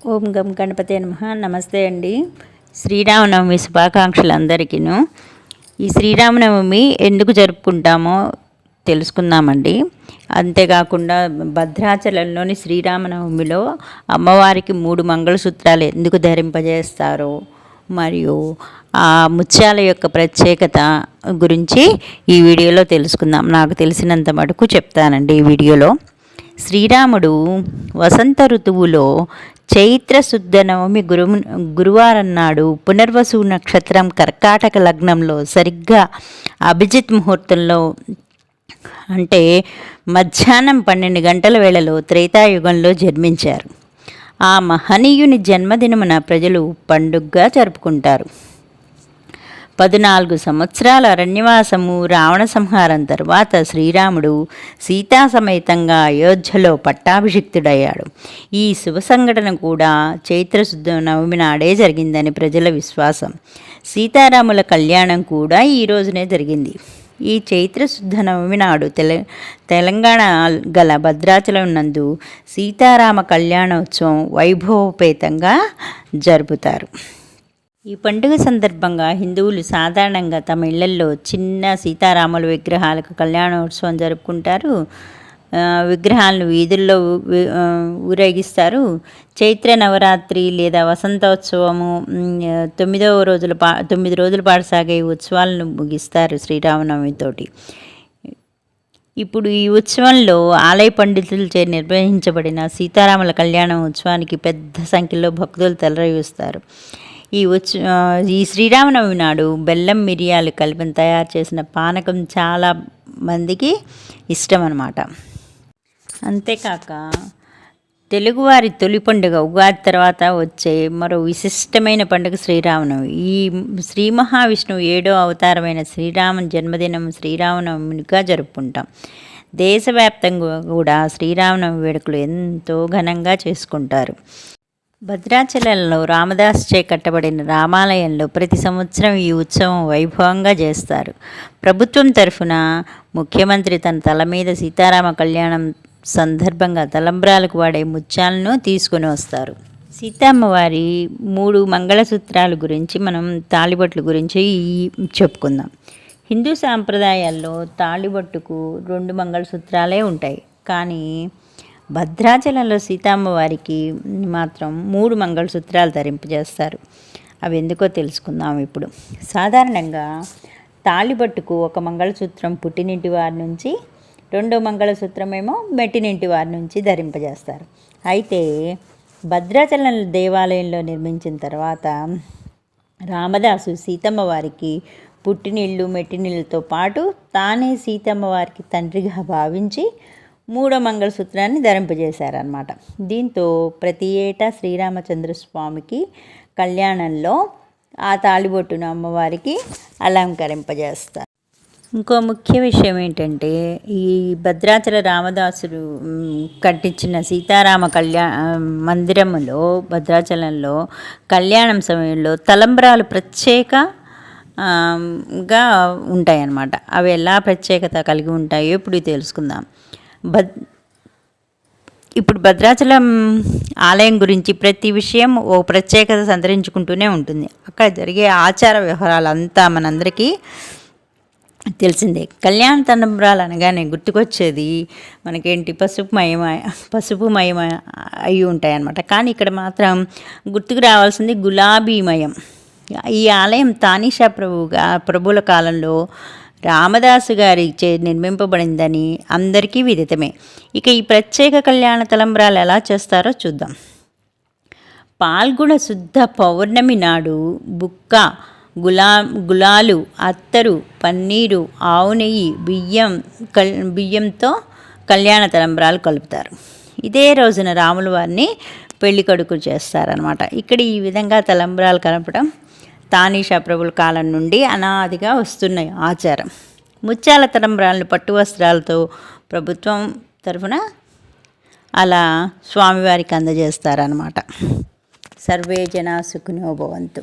ఓం గం గణపతి నమ. నమస్తే అండి. శ్రీరామనవమి శుభాకాంక్షలు అందరికీను ఈ శ్రీరామనవమి ఎందుకు జరుపుకుంటామో తెలుసుకుందామండి. అంతేకాకుండా భద్రాచలంలోని శ్రీరామనవమిలో అమ్మవారికి మూడు మంగళసూత్రాలు ఎందుకు ధరింపజేస్తారో మరియు ఆ ముత్యాల యొక్క ప్రత్యేకత గురించి ఈ వీడియోలో తెలుసుకుందాం. నాకు తెలిసినంత మటుకు చెప్తానండి ఈ వీడియోలో. శ్రీరాముడు వసంత ఋతువులో చైత్ర శుద్ధ నవమి గురు గురువారం నాడు పునర్వసు నక్షత్రం కర్కాటక లగ్నంలో సరిగ్గా అభిజిత్ ముహూర్తంలో అంటే మధ్యాహ్నం పన్నెండు గంటల వేళలో త్రేతాయుగంలో జన్మించారు. ఆ మహనీయుని జన్మదినమున ప్రజలు పండుగగా జరుపుకుంటారు. పద్నాలుగు సంవత్సరాల అరణ్యవాసము రావణ సంహారం తర్వాత శ్రీరాముడు సీతా సమేతంగా అయోధ్యలో పట్టాభిషిక్తుడయ్యాడు. ఈ శుభ సంఘటన కూడా చైత్రశుద్ధ నవమి నాడే జరిగిందని ప్రజల విశ్వాసం. సీతారాముల కళ్యాణం కూడా ఈ రోజునే జరిగింది. ఈ చైత్రశుద్ధ నవమి నాడు తెల తెలంగాణ గల భద్రాచలం నందు సీతారామ కళ్యాణోత్సవం వైభవోపేతంగా జరుపుతారు. ఈ పండుగ సందర్భంగా హిందువులు సాధారణంగా తమ ఇళ్ళల్లో చిన్న సీతారాముల విగ్రహాలకు కళ్యాణోత్సవం జరుపుకుంటారు. విగ్రహాలను వీధుల్లో ఊరేగిస్తారు. చైత్ర నవరాత్రి లేదా వసంతోత్సవము తొమ్మిదవ రోజుల పా తొమ్మిది రోజుల పాటు సాగే ఉత్సవాలను ముగిస్తారు శ్రీరామనవమితోటి. ఇప్పుడు ఈ ఉత్సవంలో ఆలయ పండితులచే నిర్వహించబడిన సీతారాముల కళ్యాణ ఉత్సవానికి పెద్ద సంఖ్యలో భక్తులు తలరయూస్తారు ఈ ఉత్స ఈ శ్రీరామనవమి నాడు బెల్లం మిరియాలు కలిపిన తయారు చేసిన పానకం చాలా మందికి ఇష్టం అన్నమాట అంతేకాక తెలుగువారి తొలి పండుగ ఉగాది తర్వాత వచ్చే మరో విశిష్టమైన పండుగ శ్రీరామనవమి. ఈ శ్రీ మహావిష్ణువు ఏడో అవతారమైన శ్రీరామ జన్మదినం శ్రీరామనవమిగా జరుపుకుంటాం. దేశవ్యాప్తంగా కూడా శ్రీరామనవమి వేడుకలు ఎంతో ఘనంగా చేసుకుంటారు. భద్రాచలంలో రామదాస్ చే కట్టబడిన రామాలయంలో ప్రతి సంవత్సరం ఈ ఉత్సవం వైభవంగా చేస్తారు. ప్రభుత్వం తరఫున ముఖ్యమంత్రి తన తల మీద సీతారామ కళ్యాణం సందర్భంగా తలంబ్రాలకు వాడే ముత్యాలను తీసుకుని వస్తారు. సీతమ్మవారి మూడు మంగళసూత్రాల గురించి మనం తాళిబొట్ల గురించి చెప్పుకుందాం. హిందూ సాంప్రదాయాల్లో తాళిబొట్టుకు రెండు మంగళసూత్రాలే ఉంటాయి. కానీ భద్రాచలంలో సీతమ్మవారికి మాత్రం మూడు మంగళసూత్రాలు ధరింపజేస్తారు. అవి ఎందుకో తెలుసుకుందాం ఇప్పుడు. సాధారణంగా తాళిబట్టుకు ఒక మంగళసూత్రం పుట్టినింటి వారి నుంచి రెండో మంగళసూత్రం ఏమో మెట్టినింటి వారి నుంచి ధరింపజేస్తారు. అయితే భద్రాచలం దేవాలయంలో నిర్మించిన తర్వాత రామదాసు సీతమ్మ వారికి పుట్టినీళ్ళు మెట్టినీళ్ళతో పాటు తానే సీతమ్మ వారికి తండ్రిగా భావించి మూడో మంగళసూత్రాన్ని ధరింపజేశారనమాట దీంతో ప్రతి ఏటా శ్రీరామచంద్ర స్వామికి కళ్యాణంలో ఆ తాళిబొట్టును అమ్మవారికి అలంకరింపజేస్తారు. ఇంకో ముఖ్య విషయం ఏంటంటే ఈ భద్రాచల రామదాసుడు కట్టించిన సీతారామ కళ్యాణ మందిరములో భద్రాచలంలో కళ్యాణం సమయంలో తలంబ్రాలు ప్రత్యేక గా ఉంటాయన్నమాట. అవి ఎలా ప్రత్యేకత కలిగి ఉంటాయో ఇప్పుడు తెలుసుకుందాం. భద్ ఇప్పుడు భద్రాచలం ఆలయం గురించి ప్రతి విషయం ఓ ప్రత్యేకత సంతరించుకుంటూనే ఉంటుంది. అక్కడ జరిగే ఆచార వ్యవహారాలు అంతా మనందరికీ తెలిసిందే. కళ్యాణ తండ్రాలు అనగానే గుర్తుకొచ్చేది మనకేంటి పసుపు మయం పసుపు అయి ఉంటాయి అన్నమాట కానీ ఇక్కడ మాత్రం గుర్తుకు రావాల్సింది గులాబీమయం ఈ ఆలయం తానీషా ప్రభుగా ప్రభుల కాలంలో రామదాసు గారి చే నిర్మింపబడిందని అందరికీ విదితమే. ఇక ఈ ప్రత్యేక కళ్యాణ తలంబ్రాలు ఎలా చేస్తారో చూద్దాం. పాల్గొన శుద్ధ పౌర్ణమి నాడు బుక్క గులా గులాలు అత్తరు పన్నీరు ఆవు నెయ్యి బియ్యం కల్ బియ్యంతో కళ్యాణ తలంబ్రాలు కలుపుతారు. ఇదే రోజున రాముల వారిని పెళ్ళికొడుకు చేస్తారనమాట ఇక్కడ ఈ విధంగా తలంబ్రాలు కలపడం తానీషా ప్రభుల కాలం నుండి అనాదిగా వస్తున్నాయి ఆచారం. ముత్యాల తలంబ్రాలను పట్టు వస్త్రాలతో ప్రభుత్వం తరఫున అలా స్వామివారికి అందజేస్తారనమాట సర్వే జనా సుఖినోభవంతు